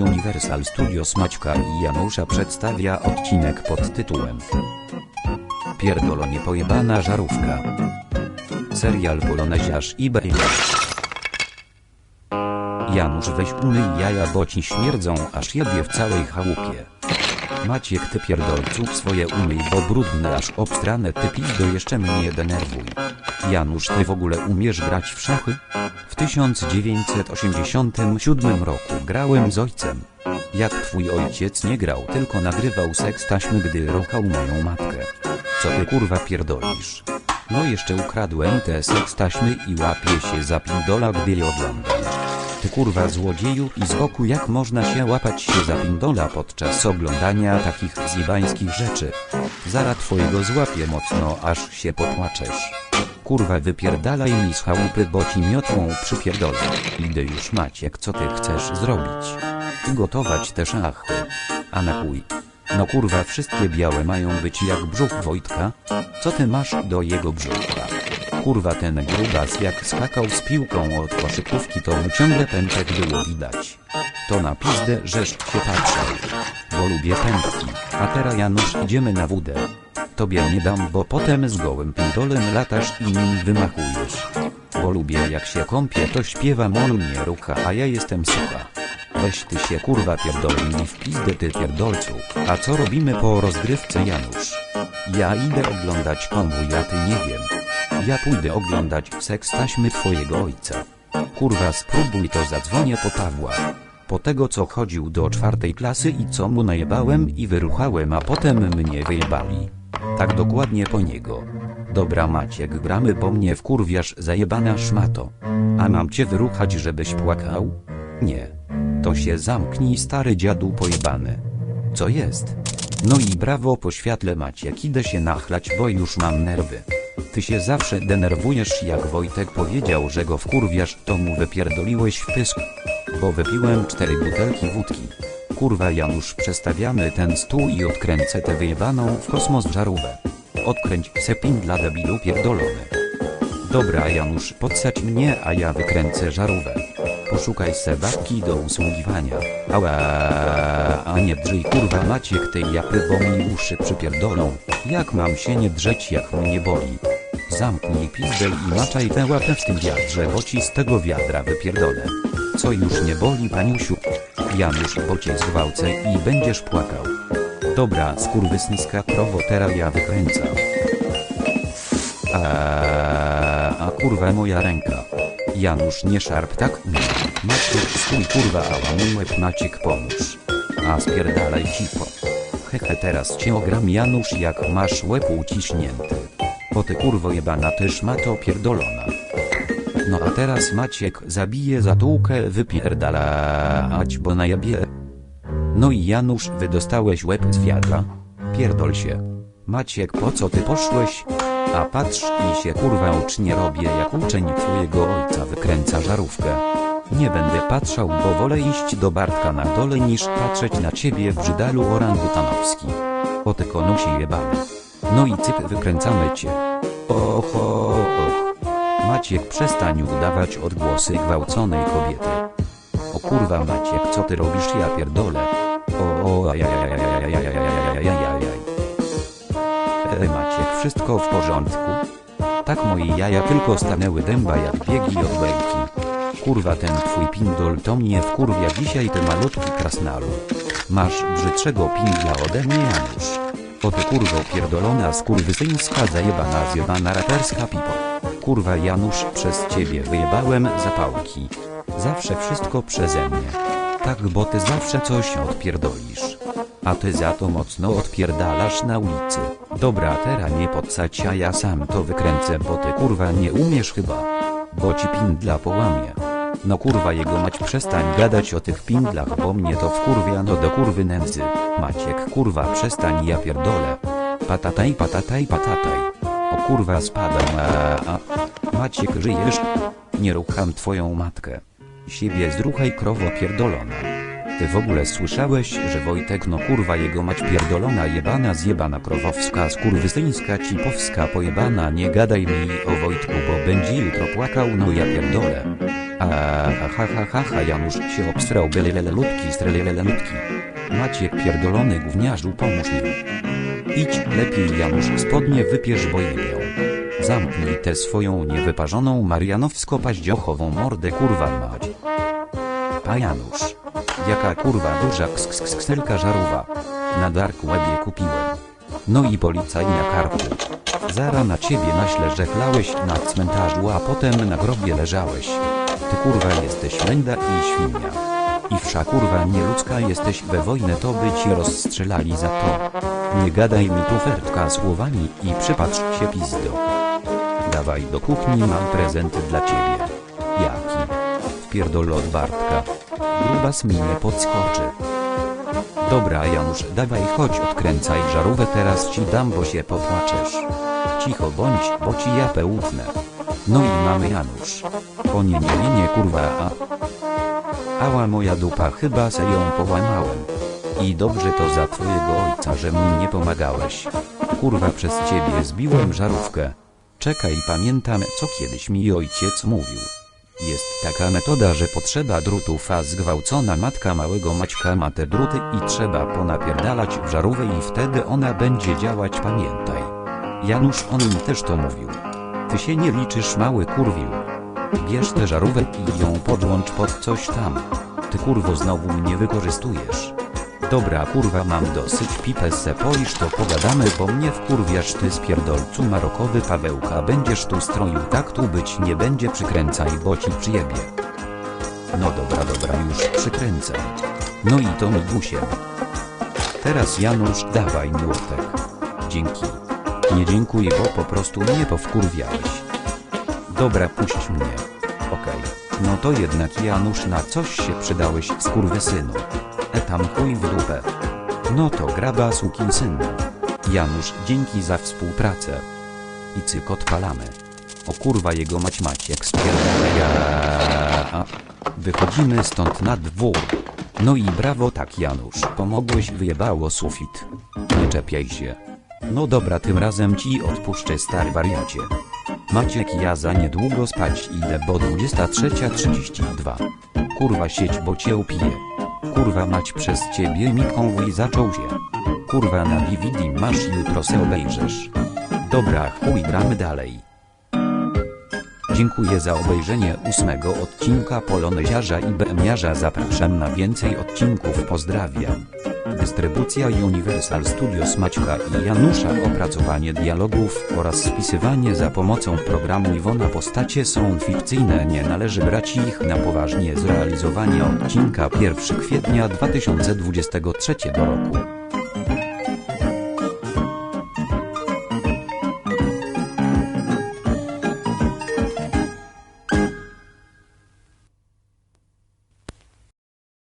Universal Studios Maćka i Janusza przedstawia odcinek pod tytułem Pierdolonie pojebana żarówka. Serial Poloneziarz i Baby. Janusz weź umyj jaja, bo ci śmierdzą, aż jebie w całej chałupie. Maciek ty pierdolcu swoje umyj, bo brudne aż obstrane ty pizdo jeszcze mnie denerwuj. Janusz ty w ogóle umiesz grać w szachy? W 1987 roku grałem z ojcem. Jak twój ojciec nie grał, tylko nagrywał seks taśmy, gdy rochał moją matkę. Co ty kurwa pierdolisz? No jeszcze ukradłem te seks taśmy i łapię się za pindola, gdy je oglądam. Ty kurwa złodzieju i z boku jak można się łapać się za pindola podczas oglądania takich zjebańskich rzeczy. Zara twojego złapię mocno aż się popłaczesz. Kurwa wypierdalaj mi z chałupy, bo ci miotłą przypierdolę. Idę już Maciek, co ty chcesz zrobić? Gotować te szachty. A na chuj. No kurwa wszystkie białe mają być jak brzuch Wojtka. Co ty masz do jego brzucha? Kurwa ten grubas jak skakał z piłką od koszykówki to mu ciągle pęczek było widać. To na pizdę żeż się patrzał. Bo lubię pętki. A teraz Janusz idziemy na wódę. Tobie nie dam, bo potem z gołym pindolem latasz i nim wymachujesz. Bo lubię jak się kąpię to śpiewam on mnie rucha, a ja jestem sucha. Weź ty się kurwa pierdolni w pizdę ty pierdolcu. A co robimy po rozgrywce Janusz? Ja idę oglądać konwój, a ty nie wiem. Ja pójdę oglądać seks taśmy twojego ojca. Kurwa spróbuj to zadzwonię po Pawła. Po tego co chodził do czwartej klasy i co mu najebałem i wyruchałem, a potem mnie wyjebali. Tak dokładnie po niego. Dobra Maciek gramy po mnie wkurwiasz zajebana szmato. A mam cię wyruchać żebyś płakał? Nie. To się zamknij stary dziadu pojebany. Co jest? No i brawo po świetle Maciek idę się nachlać bo już mam nerwy. Ty się zawsze denerwujesz jak Wojtek powiedział, że go wkurwiasz, to mu wypierdoliłeś w pysk. Bo wypiłem cztery butelki wódki. Kurwa Janusz przestawiamy ten stół i odkręcę tę wyjebaną w kosmos żarówę. Odkręć sepin dla debilu pierdolony. Dobra Janusz podsadź mnie, a ja wykręcę żarówę. Poszukaj se babki do usługiwania. Ała, a nie drzyj kurwa Maciek tej japy, bo mi uszy przypierdolą. Jak mam się nie drzeć jak mnie boli? Zamknij pizdę i maczaj tę łapę w tym wiadrze, bo ci z tego wiadra wypierdolę. Co już nie boli paniusiu? Janusz, bo cię zgwałcę i będziesz płakał. Dobra, skurwysniska krowo, teraz ja wykręcam. A, a kurwa moja ręka. Janusz nie szarp tak? Nie. Maciek stój kurwa ała mój łeb Maciek pomóż. A spierdalaj cipo. Hehe teraz cię ogram Janusz jak masz łeb uciśnięty. O ty kurwo jebana też ma to pierdolona. No a teraz Maciek zabije zatłukę wypierdalać bo najabie. No i Janusz wydostałeś łeb z wiadra. Pierdol się. Maciek po co ty poszłeś? A patrz i się kurwa ucznie robię jak uczeń twojego ojca wykręca żarówkę. Nie będę patrzał, bo wolę iść do Bartka na dole niż patrzeć na ciebie w brzydalu orangutanowski. O ty konusi jebany. No i cyp wykręcamy cię. Och, och. Maciek przestań udawać odgłosy gwałconej kobiety. O kurwa Maciek, co ty robisz? Ja pierdolę. O o E Maciek, wszystko w porządku? Tak moje jaja tylko stanęły dęba jak biegi od belki. Kurwa ten twój pindol to mnie wkurwia dzisiaj te malutki krasnalu. Masz brzydszego pindla ode mnie Janusz. O ty kurwo pierdolona skurwysyńska zajebana zjebana raperska pipo. Kurwa Janusz przez ciebie wyjebałem zapałki. Zawsze wszystko przeze mnie. Tak bo ty zawsze coś odpierdolisz. A ty za to mocno odpierdalasz na ulicy. Dobra teraz nie podsać a ja sam to wykręcę bo ty kurwa nie umiesz chyba. Bo ci pindla połamie. No kurwa jego mać przestań gadać o tych pindlach bo mnie to wkurwia no do kurwy nędzy. Maciek kurwa przestań ja pierdolę. Patataj patataj patataj. O kurwa spadam a, a. Maciek żyjesz? Nie rucham twoją matkę. Siebie zruchaj krowo pierdolona. Ty w ogóle słyszałeś, że Wojtek no kurwa jego mać pierdolona jebana zjebana krowowska skurwysyńska cipowska pojebana nie gadaj mi o Wojtku bo będzie jutro płakał no ja pierdolę. A ha ha ha ha Janusz się obstrał bylelelelutki strelelelelutki. Maciek pierdolony gówniarzu pomóż mi. Idź lepiej Janusz spodnie wypierz bo. Zamknij tę swoją niewyparzoną marianowsko-paździochową mordę kurwa mać. Pa Janusz. Jaka kurwa duża kskskskselka żarówa. Na dark webie kupiłem. No i policaj na karku. Zara na ciebie naślę, że na cmentarzu, a potem na grobie leżałeś. Ty kurwa jesteś menda i świnia. I wszak kurwa nieludzka jesteś we wojnę to by ci rozstrzelali za to. Nie gadaj mi tu fertka słowami i przypatrz się pizdo. Dawaj do kuchni mam prezent dla ciebie. Jaki? Wpierdol od Bartka. Grubas mi nie podskoczy. Dobra Janusz, dawaj chodź odkręcaj żarówę teraz ci dam bo się popłaczesz. Cicho bądź, bo ci japę utnę. No i mamy Janusz. O nie nie nie nie kurwa a. Ała moja dupa chyba se ją połamałem. I dobrze to za twojego ojca, że mu nie pomagałeś. Kurwa przez ciebie zbiłem żarówkę. Czekaj pamiętam co kiedyś mi ojciec mówił. Jest taka metoda, że potrzeba drutów, a zgwałcona matka małego Maćka ma te druty i trzeba ponapierdalać w żarówę i wtedy ona będzie działać pamiętaj. Janusz on mi też to mówił. Ty się nie liczysz mały kurwił. Bierz tę żarówę i ją podłącz pod coś tam. Ty kurwo znowu mnie wykorzystujesz. Dobra kurwa mam dosyć pipę se polisz to pogadamy bo mnie wkurwiasz ty spierdolcu marokowy Pawełka będziesz tu stroił tak tu być nie będzie przykręcaj bo ci przyjebie. No dobra dobra już przykręcę. No i to migusiem. Teraz Janusz dawaj młotek. Dzięki. Nie dziękuję bo po prostu mnie powkurwiałeś. Dobra puść mnie. Okej. No to jednak Janusz na coś się przydałeś skurwysynu. E tam chuj w dupę. No to graba sukinsynu. Janusz dzięki za współpracę. I cyk odpalamy. O kurwa jego mać Maciek spierdala. Wychodzimy stąd na dwór. No i brawo tak Janusz, pomogłeś wyjebało sufit. Nie czepiaj się. No dobra tym razem ci odpuszczę stary wariacie. Maciek ja za niedługo spać idę bo 23.32. Kurwa sieć bo cię upiję. Kurwa mać przez ciebie mi konwój zaczął się. Kurwa na DVD masz jutro se obejrzysz. Dobra chuj gramy dalej. Dziękuję za obejrzenie ósmego odcinka Poloneziarza i BMiarza. Zapraszam na więcej odcinków. Pozdrawiam. Dystrybucja Universal Studios Maćka i Janusza Opracowanie dialogów oraz spisywanie za pomocą programu Iwona Postacie są fikcyjne nie należy brać ich na poważnie. Zrealizowanie odcinka 1 kwietnia 2023 roku